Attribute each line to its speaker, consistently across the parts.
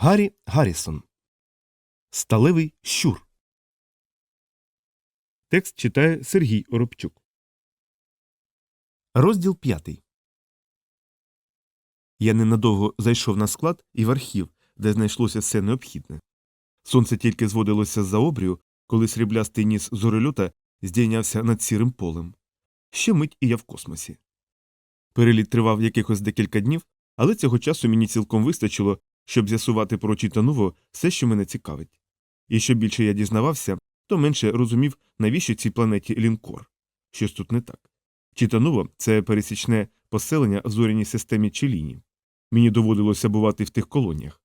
Speaker 1: Гаррі Гаррісон. Сталевий щур. Текст читає Сергій Оробчук. Розділ п'ятий. Я ненадовго зайшов на склад і в архів, де знайшлося все необхідне. Сонце тільки зводилося з-за обрію, коли сріблястий ніс зорельота здійнявся над сірим полем. Ще мить і я в космосі. Переліт тривав якихось декілька днів, але цього часу мені цілком вистачило, щоб з'ясувати про Чітаново все, що мене цікавить. І що більше я дізнавався, то менше розумів, навіщо цій планеті лінкор. Щось тут не так. Чітаново це пересічне поселення в зоряній системі Челіні. Мені доводилося бувати в тих колоніях.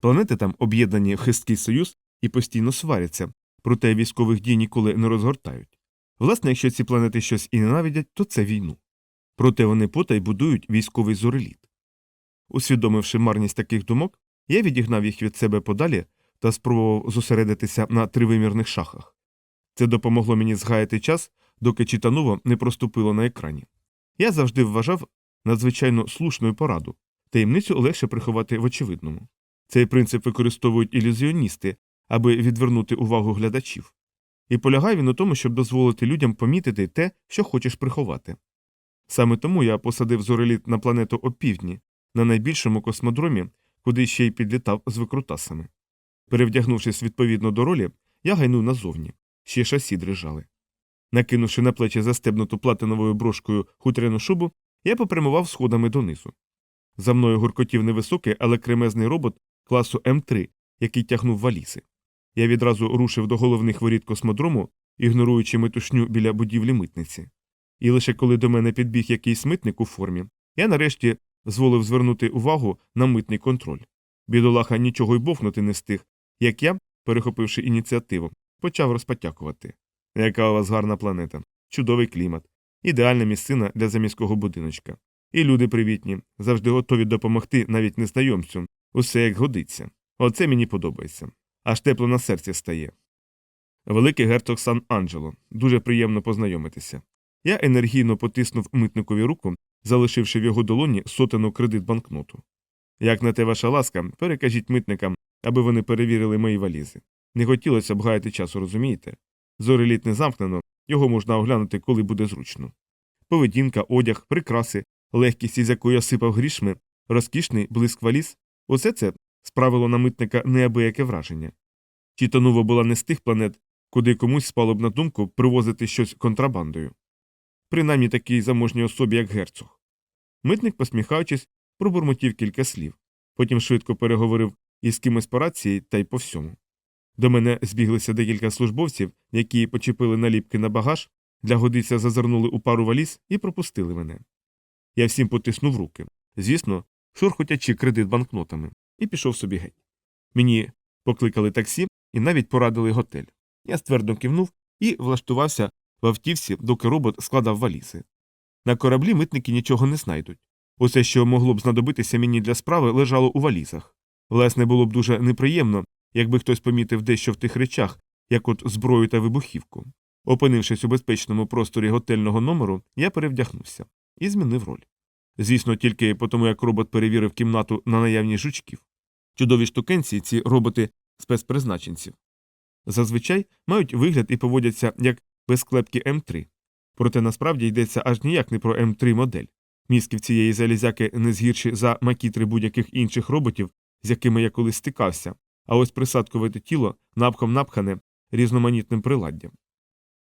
Speaker 1: Планети там об'єднані в хисткий союз і постійно сваряться, проте військових дій ніколи не розгортають. Власне, якщо ці планети щось і ненавидять, то це війну. Проте вони потай будують військовий зореліт. Усвідомивши марність таких думок, я відігнав їх від себе подалі та спробував зосередитися на тривимірних шахах. Це допомогло мені згаяти час, доки читаново не проступило на екрані. Я завжди вважав надзвичайно слушною пораду таємницю легше приховати в очевидному. Цей принцип використовують ілюзіоністи, аби відвернути увагу глядачів. І полягає він у тому, щоб дозволити людям помітити те, що хочеш приховати. Саме тому я посадив зореліт на планету опівдні, на найбільшому космодромі, куди ще й підлітав з викрутасами. Перевдягнувшись відповідно до ролі, я гайнув назовні, ще шасі дрижали. Накинувши на плечі застебнуту платиновою брошкою хутряну шубу, я попрямував сходами донизу. За мною гуркотів невисокий, але кремезний робот класу М3, який тягнув валіси. Я відразу рушив до головних воріт космодрому, ігноруючи метушню біля будівлі митниці. І лише коли до мене підбіг якийсь митник у формі, я нарешті зволив звернути увагу на митний контроль. Бідолаха нічого й бовкнути не встиг, як я, перехопивши ініціативу, почав розпотякувати. Яка у вас гарна планета, чудовий клімат, ідеальна місцина для заміського будиночка. І люди привітні, завжди готові допомогти навіть незнайомцю, усе як годиться. Оце мені подобається. Аж тепло на серці стає. Великий герцог Сан Анджело, дуже приємно познайомитися. Я енергійно потиснув митникові руку, залишивши в його долоні сотену кредит банкноту. Як на те ваша ласка, перекажіть митникам, аби вони перевірили мої валізи. Не хотілося б гаяти часу, розумієте? Зореліт не замкнено, його можна оглянути, коли буде зручно. Поведінка, одяг, прикраси, легкість, із якою я сипав грішми, розкішний блиск валіз усе це справило на митника неабияке враження. Чітанова була не з тих планет, куди комусь спало б на думку привозити щось контрабандою. Принаймні такій заможній особі, як герцог. Митник, посміхаючись, пробурмотів кілька слів, потім швидко переговорив із кимось по рації та й по всьому. До мене збіглися декілька службовців, які почепили наліпки на багаж, для годиця зазирнули у пару валіз і пропустили мене. Я всім потиснув руки. Звісно, шурхотячи кредит банкнотами, і пішов собі геть. Мені покликали таксі і навіть порадили готель. Я ствердно кивнув і влаштувався в автівці, доки робот складав валізи. На кораблі митники нічого не знайдуть. Усе, що могло б знадобитися мені для справи, лежало у валізах. Власне, було б дуже неприємно, якби хтось помітив дещо в тих речах, як от зброю та вибухівку. Опинившись у безпечному просторі готельного номеру, я перевдягнувся і змінив роль. Звісно, тільки по тому, як робот перевірив кімнату на наявність жучків. Чудові штукенці ці роботи спецпризначенців. Зазвичай мають вигляд і поводяться як безклепки М3. Проте насправді йдеться аж ніяк не про М3 модель. Мізки в цієї залізяки не згірші за макітри будь-яких інших роботів, з якими я колись стикався, а ось присадковите тіло напхом напхане різноманітним приладдям.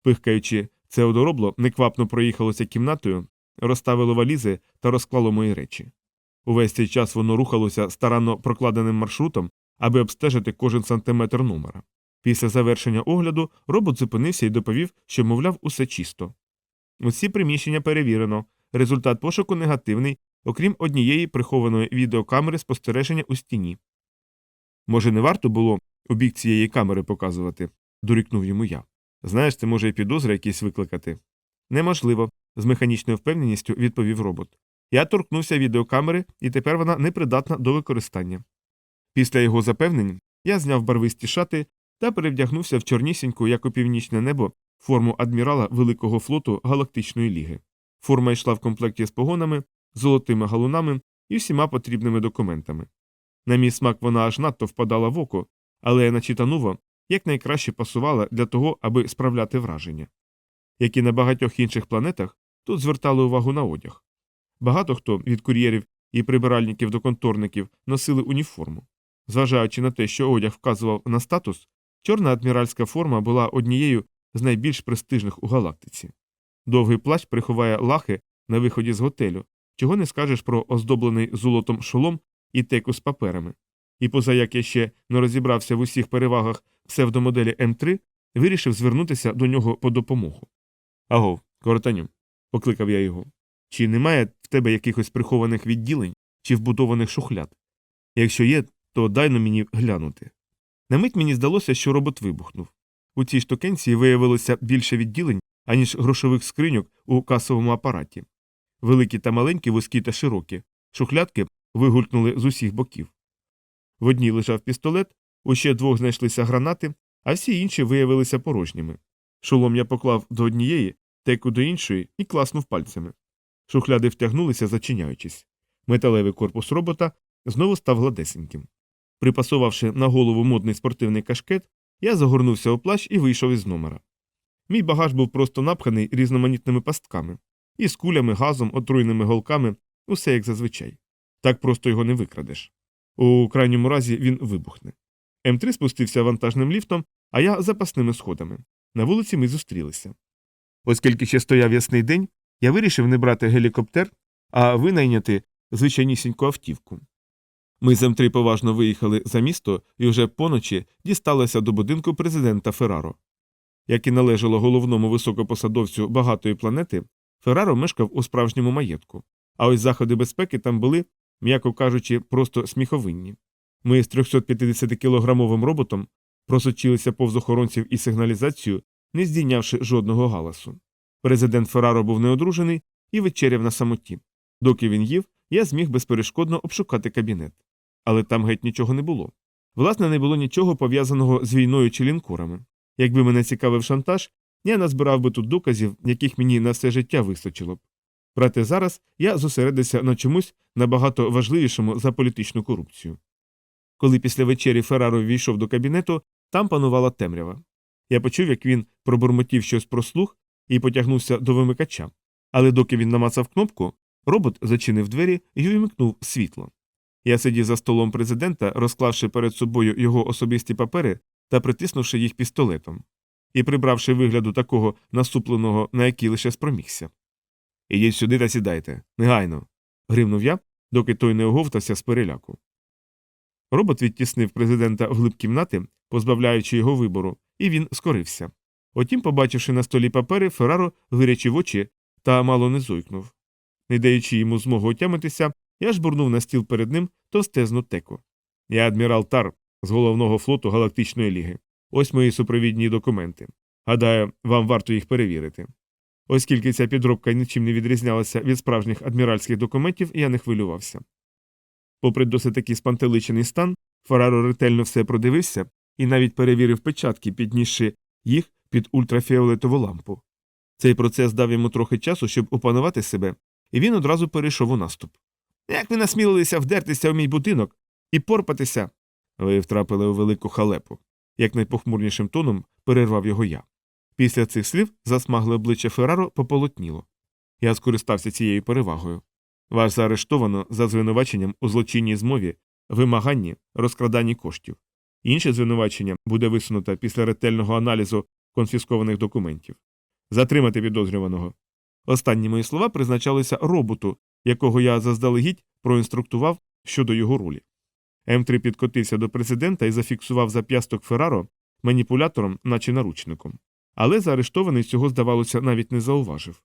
Speaker 1: Пихкаючи, це одоробло неквапно проїхалося кімнатою, розставило валізи та розклало мої речі. Увесь цей час воно рухалося старанно прокладеним маршрутом, аби обстежити кожен сантиметр номера. Після завершення огляду робот зупинився і доповів, що, мовляв, усе чисто. Усі приміщення перевірено, результат пошуку негативний, окрім однієї прихованої відеокамери спостереження у стіні. Може, не варто було у бік цієї камери показувати, дорікнув йому я. Знаєш, це може і підозри якісь викликати. Неможливо, з механічною впевненістю відповів робот. Я торкнувся відеокамери, і тепер вона непридатна до використання. Після його запевнень я зняв барвисті шати та перевдягнувся в чорнісіньку, як у північне небо, форму адмірала Великого флоту Галактичної ліги. Форма йшла в комплекті з погонами, золотими галунами і всіма потрібними документами. На мій смак вона аж надто впадала в око, але на Читанува якнайкраще пасувала для того, аби справляти враження. Як і на багатьох інших планетах, тут звертали увагу на одяг. Багато хто від кур'єрів і прибиральників до конторників носили уніформу. Зважаючи на те, що одяг вказував на статус, чорна адміральська форма була однією з найбільш престижних у галактиці. Довгий плащ приховає лахи на виході з готелю, чого не скажеш про оздоблений золотом шолом і теку з паперами. І поза як я ще не розібрався в усіх перевагах псевдомоделі М3, вирішив звернутися до нього по допомогу. Агов, коротаню, покликав я його. Чи немає в тебе якихось прихованих відділень чи вбудованих шухляд? Якщо є, то дай мені глянути. На мить мені здалося, що робот вибухнув. У цій штукенції виявилося більше відділень, аніж грошових скриньок у касовому апараті. Великі та маленькі, вузькі та широкі. Шухлядки вигулькнули з усіх боків. В одній лежав пістолет, у ще двох знайшлися гранати, а всі інші виявилися порожніми. Шолом я поклав до однієї, теку до іншої і класнув пальцями. Шухляди втягнулися, зачиняючись. Металевий корпус робота знову став гладесеньким. Припасувавши на голову модний спортивний кашкет, я загорнувся у плащ і вийшов із номера. Мій багаж був просто напханий різноманітними пастками, із кулями, газом, отруйними голками, усе як зазвичай. Так просто його не викрадеш. У крайньому разі він вибухне. М3 спустився вантажним ліфтом, а я запасними сходами. На вулиці ми зустрілися. Оскільки ще стояв ясний день, я вирішив не брати гелікоптер, а винайняти звичайнісіньку автівку. Ми з М3 поважно виїхали за місто і вже поночі дісталися до будинку президента Ферраро. Як і належало головному високопосадовцю багатої планети, Ферраро мешкав у справжньому маєтку, а ось заходи безпеки там були, м'яко кажучи, просто сміховинні. Ми з 350-кілограмовим роботом просочилися повз охоронців і сигналізацію, не здійнявши жодного галасу. Президент Ферраро був неодружений і вечеряв на самоті. Доки він їв, я зміг безперешкодно обшукати кабінет. Але там геть нічого не було. Власне, не було нічого пов'язаного з війною чи лінкорами. Якби мене цікавив шантаж, я назбирав би тут доказів, яких мені на все життя вистачило б. Проте зараз я зосередився на чомусь набагато важливішому за політичну корупцію. Коли після вечері Ферраро ввійшов до кабінету, там панувала темрява. Я почув, як він пробурмотів щось про слух і потягнувся до вимикача. Але доки він намацав кнопку, робот зачинив двері і увімкнув світло. Я сидів за столом президента, розклавши перед собою його особисті папери та притиснувши їх пістолетом, і прибравши вигляду такого насупленого, на який лише спромігся. Ідіть сюди та сідайте, негайно. гримнув я, доки той не оговтався з переляку. Робот відтіснив президента вглиб кімнати, позбавляючи його вибору, і він скорився. Утім, побачивши на столі папери, Ферраро вирячив очі та мало не зойкнув. Не даючи йому змогу отямитися, я жбурнув на стіл перед ним товстезну теку. Я адмірал Тар з головного флоту Галактичної ліги. Ось мої супровідні документи. Гадаю, вам варто їх перевірити. Оскільки ця підробка нічим не відрізнялася від справжніх адміральських документів, я не хвилювався. Попри досить такий спантеличений стан, Фараро ретельно все продивився і навіть перевірив печатки, піднісши їх під ультрафіолетову лампу. Цей процес дав йому трохи часу, щоб опанувати себе, і він одразу перейшов у наступ. Як ви насмілилися вдертися в мій будинок і порпатися? Ви втрапили у велику халепу, як найпохмурнішим тоном перервав його я. Після цих слів засмагле обличчя Ферраро пополотніло. Я скористався цією перевагою. Вас заарештовано за звинуваченням у злочинній змові, вимаганні, розкраданні коштів. Інше звинувачення буде висунуто після ретельного аналізу конфіскованих документів. Затримати підозрюваного. Останні мої слова призначалися роботу, якого я заздалегідь проінструктував щодо його ролі. М3 підкотився до президента і зафіксував зап'ясток Ферраро маніпулятором, наче наручником. Але заарештований цього, здавалося, навіть не зауважив.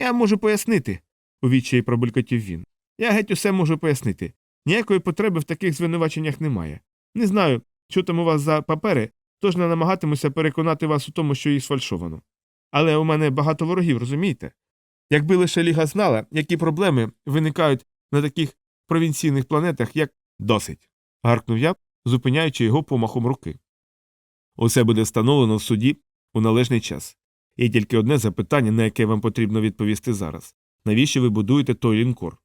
Speaker 1: Я можу пояснити, у відчаї пробулькотів він. Я геть усе можу пояснити. Ніякої потреби в таких звинуваченнях немає. Не знаю, що там у вас за папери, тож не намагатимуся переконати вас у тому, що їх сфальшовано. Але у мене багато ворогів, розумієте? Якби лише Ліга знала, які проблеми виникають на таких провінційних планетах, як досить. гаркнув я, зупиняючи його помахом руки. Усе буде встановлено в суді у належний час. Є тільки одне запитання, на яке вам потрібно відповісти зараз навіщо ви будуєте той лінкор?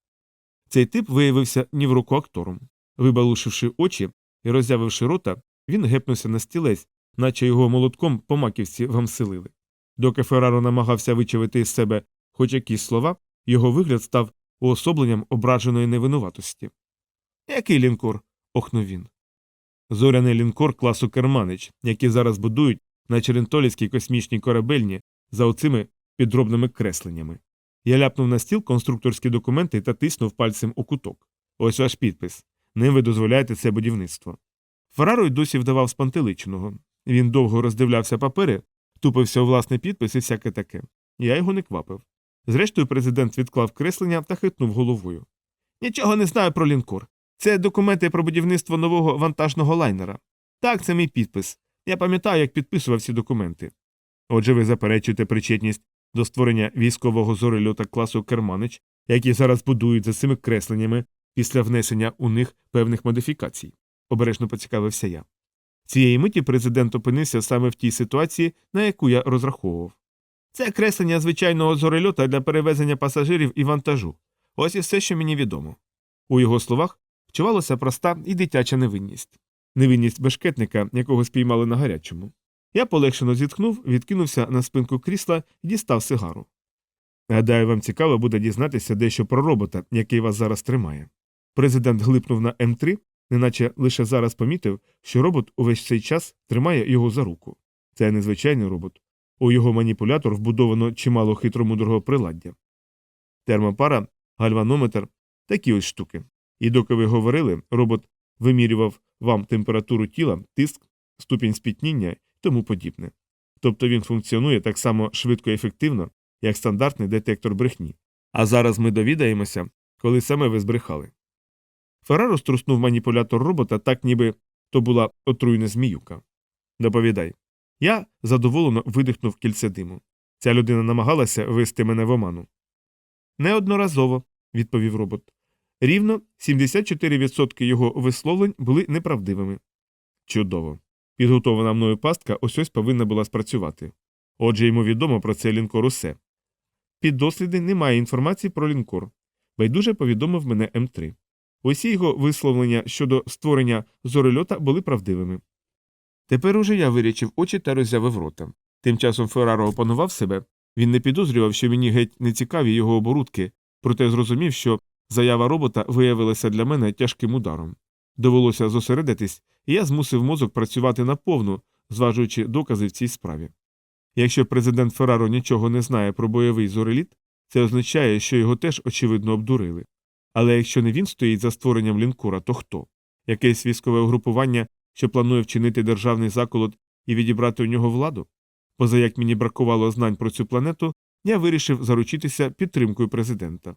Speaker 1: Цей тип виявився ні в руку актором. Вибалушивши очі і роззявивши рота, він гепнувся на стілець, наче його молотком по маківці вамселили. Доки Ферраро намагався вичавити із себе хоч якісь слова, його вигляд став уособленням ображеної невинуватості. Який лінкор? охнув він. Зоряний лінкор класу Керманич, який зараз будують на Черентолівській космічній корабельні за оцими підробними кресленнями. Я ляпнув на стіл конструкторські документи та тиснув пальцем у куток. Ось ваш підпис. Ним ви дозволяєте це будівництво. Ферраро й досі вдавав спантеличеного. Він довго роздивлявся папери, тупився у власний підпис і всяке таке. Я його не квапив. Зрештою, президент відклав креслення та хитнув головою. Нічого не знаю про лінкор. Це документи про будівництво нового вантажного лайнера. Так, це мій підпис. Я пам'ятаю, як підписував ці документи. Отже, ви заперечуєте причетність до створення військового зорильота класу Керманич, який зараз будують за цими кресленнями після внесення у них певних модифікацій, обережно поцікавився я. Цієї миті президент опинився саме в тій ситуації, на яку я розраховував. Це креслення звичайного зорильота для перевезення пасажирів і вантажу. Ось і все, що мені відомо. У його словах вчувалася проста і дитяча невинність. Невинність бешкетника, якого спіймали на гарячому. Я полегшено зітхнув, відкинувся на спинку крісла і дістав сигару. Гадаю, вам цікаво буде дізнатися дещо про робота, який вас зараз тримає. Президент глипнув на М3, неначе лише зараз помітив, що робот увесь цей час тримає його за руку. Це незвичайний робот. У його маніпулятор вбудовано чимало хитромудрого приладдя. Термопара, гальванометр такі ось штуки. І доки ви говорили, робот вимірював вам температуру тіла, тиск, ступінь спітніння і тому подібне. Тобто він функціонує так само швидко і ефективно, як стандартний детектор брехні. А зараз ми довідаємося, коли саме ви збрехали. Ферраро струснув маніпулятор робота так, ніби то була отруйна зміюка. Доповідай. Я задоволено видихнув кільце диму. Ця людина намагалася вести мене в оману. Неодноразово, відповів робот. Рівно 74% його висловлень були неправдивими. Чудово. Підготована мною пастка ось ось повинна була спрацювати. Отже, йому відомо про цей лінкор усе. Під досліди немає інформації про лінкор. Байдуже повідомив мене М3. Усі його висловлення щодо створення зорольота були правдивими. Тепер уже я вирічив очі та роззявив рота. Тим часом Ферраро опанував себе. Він не підозрював, що мені геть не цікаві його оборудки, проте зрозумів, що заява робота виявилася для мене тяжким ударом. Довелося зосередитись, і я змусив мозок працювати наповну, зважуючи докази в цій справі. Якщо президент Ферраро нічого не знає про бойовий зореліт, це означає, що його теж очевидно обдурили. Але якщо не він стоїть за створенням лінкора, то хто? Якесь військове угрупування, що планує вчинити державний заколот і відібрати у нього владу? Поза як мені бракувало знань про цю планету, я вирішив заручитися підтримкою президента.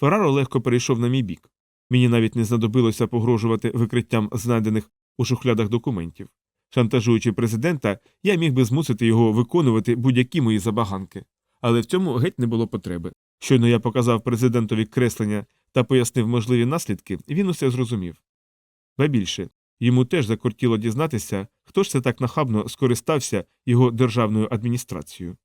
Speaker 1: Ферраро легко перейшов на мій бік. Мені навіть не знадобилося погрожувати викриттям знайдених у шухлядах документів. Шантажуючи президента, я міг би змусити його виконувати будь-які мої забаганки. Але в цьому геть не було потреби. Щойно я показав президентові креслення та пояснив можливі наслідки, він усе зрозумів. Ба більше, йому теж закортіло дізнатися, хто ж це так нахабно скористався його державною адміністрацією.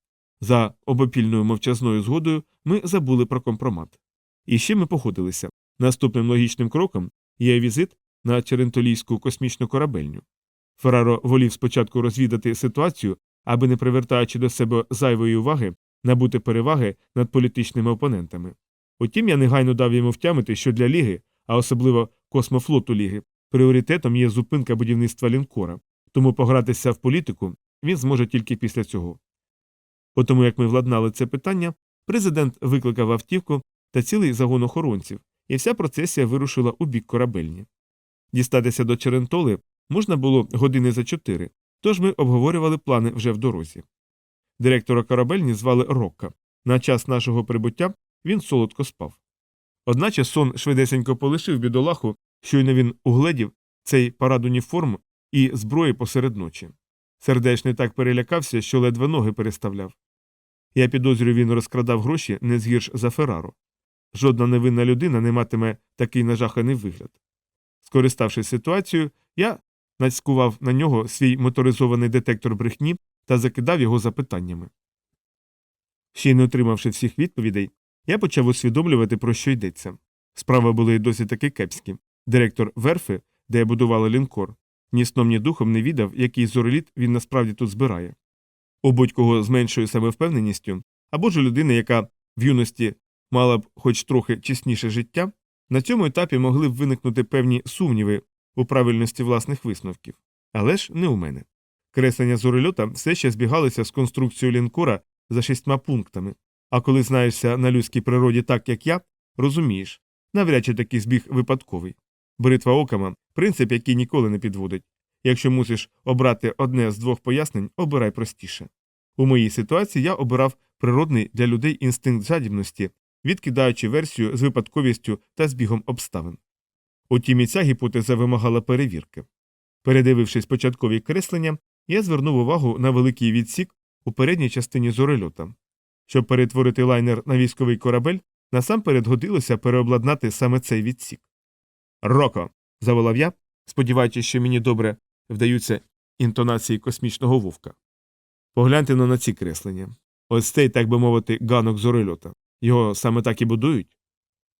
Speaker 1: За обопільною мовчазною згодою ми забули про компромат. І ще ми походилися. Наступним логічним кроком є візит на Черентолійську космічну корабельню. Ферраро волів спочатку розвідати ситуацію, аби не привертаючи до себе зайвої уваги, набути переваги над політичними опонентами. Утім, я негайно дав йому втямити, що для Ліги, а особливо космофлоту Ліги, пріоритетом є зупинка будівництва лінкора, тому погратися в політику він зможе тільки після цього. По тому, як ми владнали це питання, президент викликав автівку та цілий загон охоронців, і вся процесія вирушила у бік корабельні. Дістатися до Черентоли можна було години за чотири, тож ми обговорювали плани вже в дорозі. Директора корабельні звали Рокка. На час нашого прибуття він солодко спав. Одначе сон швидесенько полишив бідолаху, щойно він угледів цей парад уніформ і зброї посеред ночі. Сердечний так перелякався, що ледве ноги переставляв. Я підозрюю, він розкрадав гроші не згірш за Ферраро. Жодна невинна людина не матиме такий нажаханий вигляд. Скориставшись ситуацією, я нацькував на нього свій моторизований детектор брехні та закидав його запитаннями. Ще й не отримавши всіх відповідей, я почав усвідомлювати, про що йдеться. Справи були досить таки кепські. Директор верфи, де будували лінкор, ні сном, ні духом не віддав, який зореліт він насправді тут збирає. У будь-кого з меншою самовпевненістю, або ж у людини, яка в юності мала б хоч трохи чесніше життя, на цьому етапі могли б виникнути певні сумніви у правильності власних висновків. Але ж не у мене. Креслення зорельота все ще збігалися з конструкцією лінкора за шістьма пунктами, а коли знаєшся на людській природі так, як я, розумієш, навряд чи такий збіг випадковий. Бритва окама принцип, який ніколи не підводить. Якщо мусиш обрати одне з двох пояснень, обирай простіше. У моїй ситуації я обирав природний для людей інстинкт жадібності, відкидаючи версію з випадковістю та збігом обставин. Утім, і ця гіпотеза вимагала перевірки. Передивившись початкові креслення, я звернув увагу на великий відсік у передній частині зорельота. Щоб перетворити лайнер на військовий корабель, насамперед годилося переобладнати саме цей відсік. Роко. заволав я, сподіваючись, що мені добре вдаються інтонації космічного вовка. Погляньте на ці креслення. Ось цей, так би мовити, ганок зорельота. Його саме так і будують?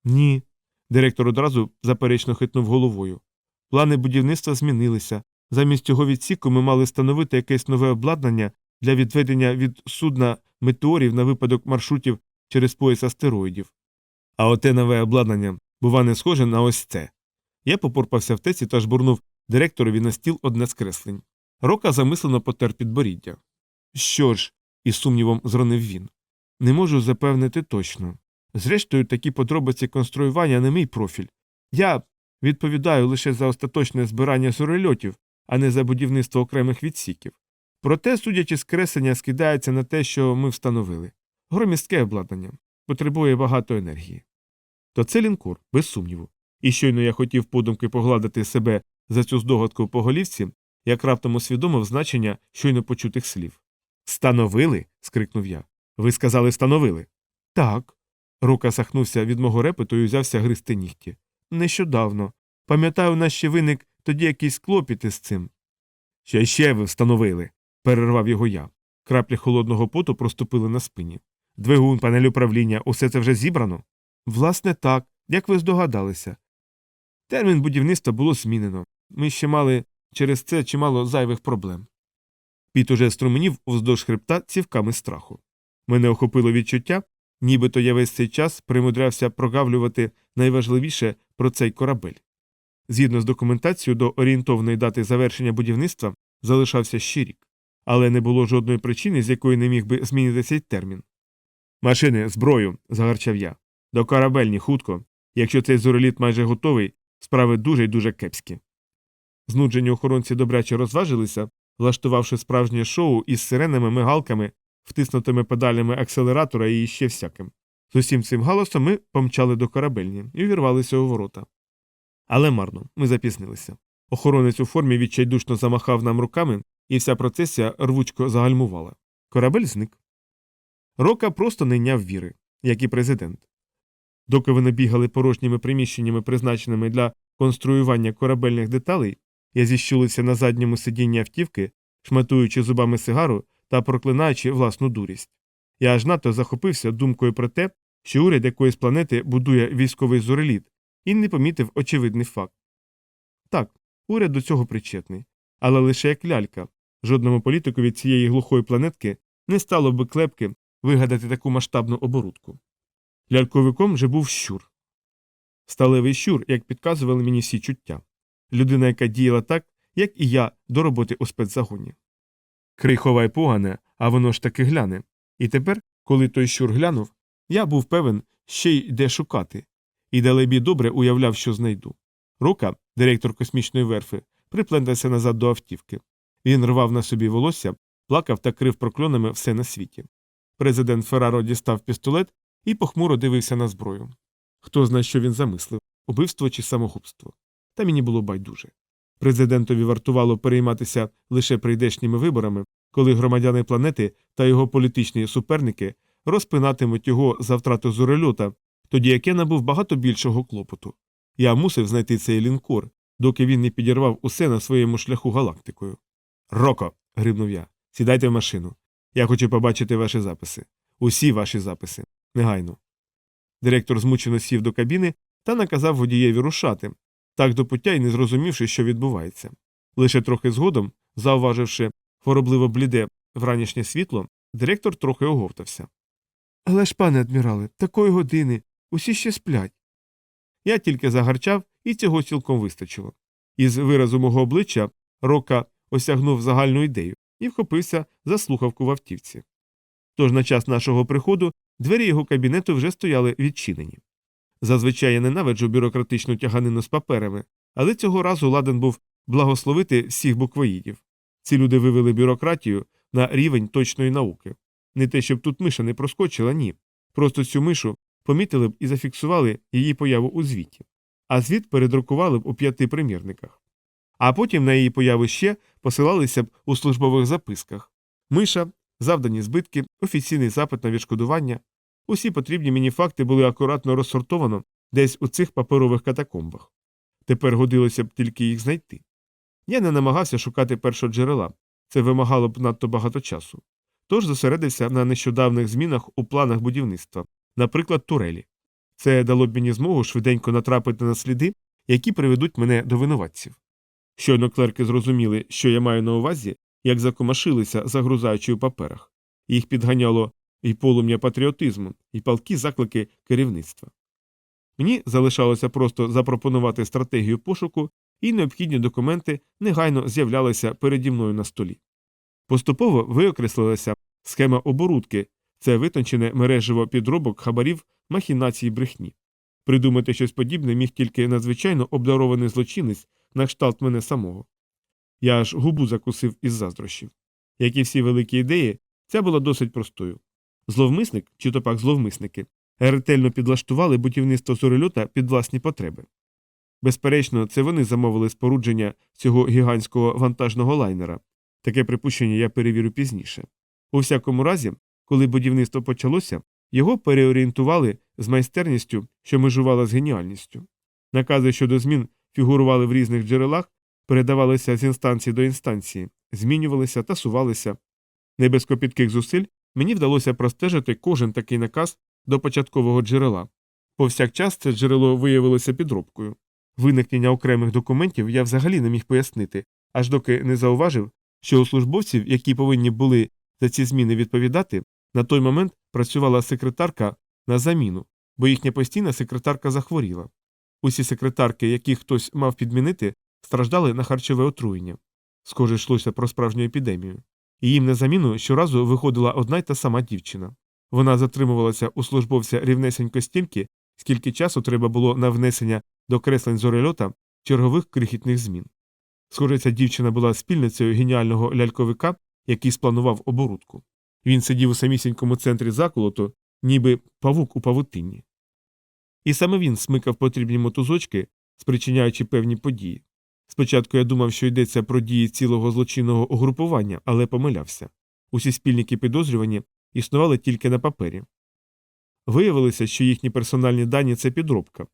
Speaker 1: Ні. Директор одразу заперечно хитнув головою. Плани будівництва змінилися. Замість цього відсіку ми мали встановити якесь нове обладнання для відведення від судна метеорів на випадок маршрутів через пояс астероїдів. А оте нове обладнання, бува, не схоже на ось це. Я попорпався в теці та жбурнув директорові на стіл одне з креслень. Рока замислено потер підборіддя. Що ж, із сумнівом зронив він. Не можу запевнити точно. Зрештою, такі подробиці конструювання не мій профіль. Я відповідаю лише за остаточне збирання зорельотів, а не за будівництво окремих відсіків. Проте, судячи з креслення, скидається на те, що ми встановили. Громістке обладнання потребує багато енергії. То це лінкор, без сумніву. І щойно я хотів подумки погладити себе за цю здогадку по голівці, як раптом усвідомив значення щойно почутих слів. Становили? скрикнув я. Ви сказали, встановили. Так. Рука сахнувся від мого репету і взявся гризти нігті. Нещодавно. Пам'ятаю, у нас ще виник тоді якийсь клопіт із цим. Ще ще ви встановили, перервав його я. Краплі холодного поту проступили на спині. Двигун, панель управління, усе це вже зібрано? Власне, так, як ви здогадалися. Термін будівництва було змінено. Ми ще мали через це чимало зайвих проблем. Піт уже струменів уздовж хребта цівками страху. Мене охопило відчуття, нібито я весь цей час примудрявся прогавлювати найважливіше про цей корабель. Згідно з документацією до орієнтовної дати завершення будівництва залишався ще рік, але не було жодної причини, з якої не міг би змінити цей термін. Машини, зброю, загарчав я. До корабельні, хутко. Якщо цей зореліт майже готовий, справи дуже й дуже кепські. Знуджені охоронці добряче розважилися, влаштувавши справжнє шоу із сиренами, мигалками, втиснутими педалями акселератора і ще всяким. З усім цим галасом ми помчали до корабельні і увірвалися у ворота. Але марно, ми запізнилися. Охоронець у формі відчайдушно замахав нам руками, і вся процесія рвучко загальмувала. Корабель зник. Рока просто не йняв віри, як і президент. Доки вони бігали порожніми приміщеннями, призначеними для конструювання корабельних деталей, я зіщулився на задньому сидінні автівки, шматуючи зубами сигару та проклинаючи власну дурість. Я аж надто захопився думкою про те, що уряд якоїсь планети будує військовий зореліт, і не помітив очевидний факт. Так, уряд до цього причетний, але лише як лялька. Жодному політику від цієї глухої планетки не стало би клепки вигадати таку масштабну оборудку. Ляльковиком же був щур. Сталевий щур, як підказували мені всі чуття. Людина, яка діяла так, як і я до роботи у спецзагоні. Крий ховай погане, а воно ж таки гляне. І тепер, коли той щур глянув, я був певен, ще й де шукати, і далебі добре уявляв, що знайду. Рука, директор космічної верфи, приплентався назад до автівки. Він рвав на собі волосся, плакав та крив прокльонами все на світі. Президент Ферраро дістав пістолет і похмуро дивився на зброю. Хто знає, що він замислив убивство чи самогубство. Та мені було байдуже. Президентові вартувало перейматися лише прийдешніми виборами, коли громадяни планети та його політичні суперники розпинатимуть його за втрату зорельота, тоді як я набув багато більшого клопоту. Я мусив знайти цей лінкор, доки він не підірвав усе на своєму шляху галактикою. Роко. грибнув я. Сідайте в машину. Я хочу побачити ваші записи. Усі ваші записи. Негайно. Директор змучено сів до кабіни та наказав водієві рушати, так до пуття й не зрозумівши, що відбувається. Лише трохи згодом, зауваживши хворобливо бліде вранішнє світло, директор трохи оговтався. Але ж, пане адмірале, такої години усі ще сплять. Я тільки загарчав, і цього цілком вистачило. Із виразу мого обличчя Рока осягнув загальну ідею і вхопився за слухавку в автівці. Тож на час нашого приходу двері його кабінету вже стояли відчинені. Зазвичай я ненавиджу бюрократичну тяганину з паперами, але цього разу ладен був благословити всіх буквоїдів. Ці люди вивели бюрократію на рівень точної науки. Не те, щоб тут миша не проскочила, ні. Просто цю мишу помітили б і зафіксували її появу у звіті, а звіт передрукували б у п'яти примірниках. А потім на її появу ще посилалися б у службових записках. Миша, завдані збитки, офіційний запит на відшкодування. Усі потрібні мені факти були акуратно розсортовано десь у цих паперових катакомбах. Тепер годилося б тільки їх знайти. Я не намагався шукати першого джерела, це вимагало б надто багато часу. Тож зосередився на нещодавних змінах у планах будівництва, наприклад, турелі. Це дало б мені змогу швиденько натрапити на сліди, які приведуть мене до винуватців. Щойно клерки зрозуміли, що я маю на увазі, як закомашилися, загрузаючи у паперах. Їх підганяло і полум'я патріотизму, і палкі заклики керівництва. Мені залишалося просто запропонувати стратегію пошуку, і необхідні документи негайно з'являлися переді мною на столі. Поступово виокреслилася схема оборудки, це витончене мережево підробок хабарів махінації брехні. Придумати щось подібне міг тільки надзвичайно обдарований злочинець на кшталт мене самого. Я аж губу закусив із заздрощів. Як і всі великі ідеї, ця була досить простою. Зловмисник, чи то пак зловмисники, ретельно підлаштували будівництво зорельота під власні потреби. Безперечно, це вони замовили спорудження цього гігантського вантажного лайнера. Таке припущення я перевірю пізніше. У всякому разі, коли будівництво почалося, його переорієнтували з майстерністю, що межувала з геніальністю. Накази щодо змін фігурували в різних джерелах, передавалися з інстанції до інстанції, змінювалися, тасувалися. Не без копітких зусиль мені вдалося простежити кожен такий наказ до початкового джерела. Повсякчас це джерело виявилося підробкою. Виникнення окремих документів я взагалі не міг пояснити, аж доки не зауважив, що у службовців, які повинні були за ці зміни відповідати, на той момент працювала секретарка на заміну, бо їхня постійна секретарка захворіла. Усі секретарки, яких хтось мав підмінити, страждали на харчове отруєння. Схоже, йшлося про справжню епідемію. Їм на заміну щоразу виходила одна й та сама дівчина. Вона затримувалася у службовця рівнесенько стільки, скільки часу треба було на внесення до креслень зорельота чергових крихітних змін. Схоже, ця дівчина була спільницею геніального ляльковика, який спланував оборудку. Він сидів у самісінькому центрі заколоту, ніби павук у павутинні. І саме він смикав потрібні мотузочки, спричиняючи певні події. Спочатку я думав, що йдеться про дії цілого злочинного угрупування, але помилявся. Усі спільники підозрювані існували тільки на папері. Виявилося, що їхні персональні дані це підробка.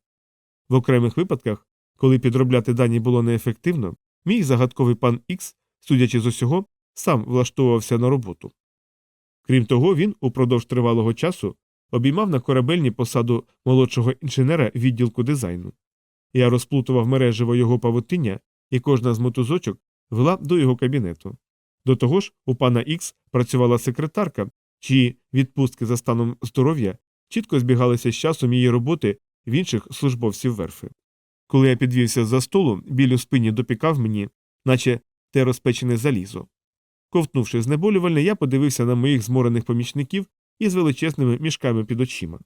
Speaker 1: В окремих випадках, коли підробляти дані було неефективно, мій загадковий пан Ікс, судячи з усього, сам влаштовувався на роботу. Крім того, він упродовж тривалого часу обіймав на корабельні посаду молодшого інженера відділку дизайну. Я розплутував мережево його павутиння, і кожна з мотузочок вела до його кабінету. До того ж, у пана Ікс працювала секретарка, чиї відпустки за станом здоров'я чітко збігалися з часом її роботи в інших службовців верфи. Коли я підвівся за столу, біль у спині допікав мені, наче те розпечене залізо. Ковтнувши знеболювальне, я подивився на моїх зморених помічників із величезними мішками під очима.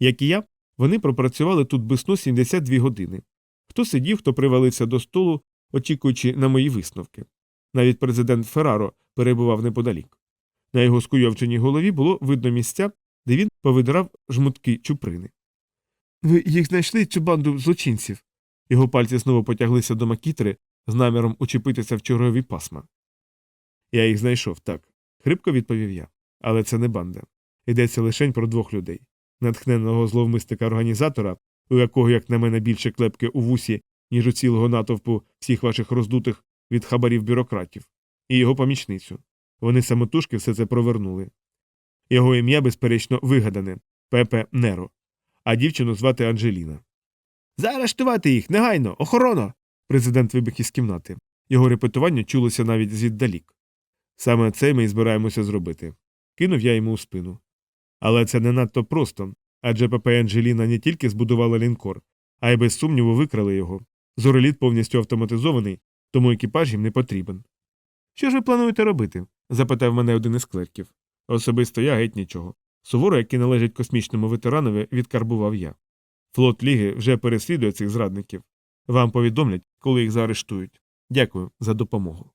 Speaker 1: Як і я, вони пропрацювали тут без сну 72 години. Хто сидів, хто привалився до столу, очікуючи на мої висновки. Навіть президент Ферраро перебував неподалік. На його скуйовченій голові було видно місця, де він повидирав жмутки чуприни. Ви їх знайшли цю банду злочинців. Його пальці знову потяглися до макітри з наміром учепитися в чергові пасма. Я їх знайшов, так. Хрипко відповів я. Але це не банда. Йдеться лишень про двох людей натхненого зловмисника організатора, у якого, як на мене, більше клепки у вусі, ніж у цілого натовпу всіх ваших роздутих від хабарів бюрократів, і його помічницю. Вони самотужки все це провернули. Його ім'я, безперечно, вигадане Пепе Неро, а дівчину звати Анджеліна. Заарештувати їх, негайно, охорона. Президент вибіг із кімнати. Його репетування чулося навіть звіддалік. Саме це ми і збираємося зробити. Кинув я йому у спину. Але це не надто просто, адже ПП Анджеліна не тільки збудувала лінкор, а й без сумніву викрали його. Зореліт повністю автоматизований, тому екіпаж їм не потрібен. Що ж ви плануєте робити? запитав мене один із клерків. Особисто я геть нічого. Суворо, який належить космічному ветеранові, відкарбував я. Флот Ліги вже переслідує цих зрадників. Вам повідомлять, коли їх заарештують. Дякую за допомогу.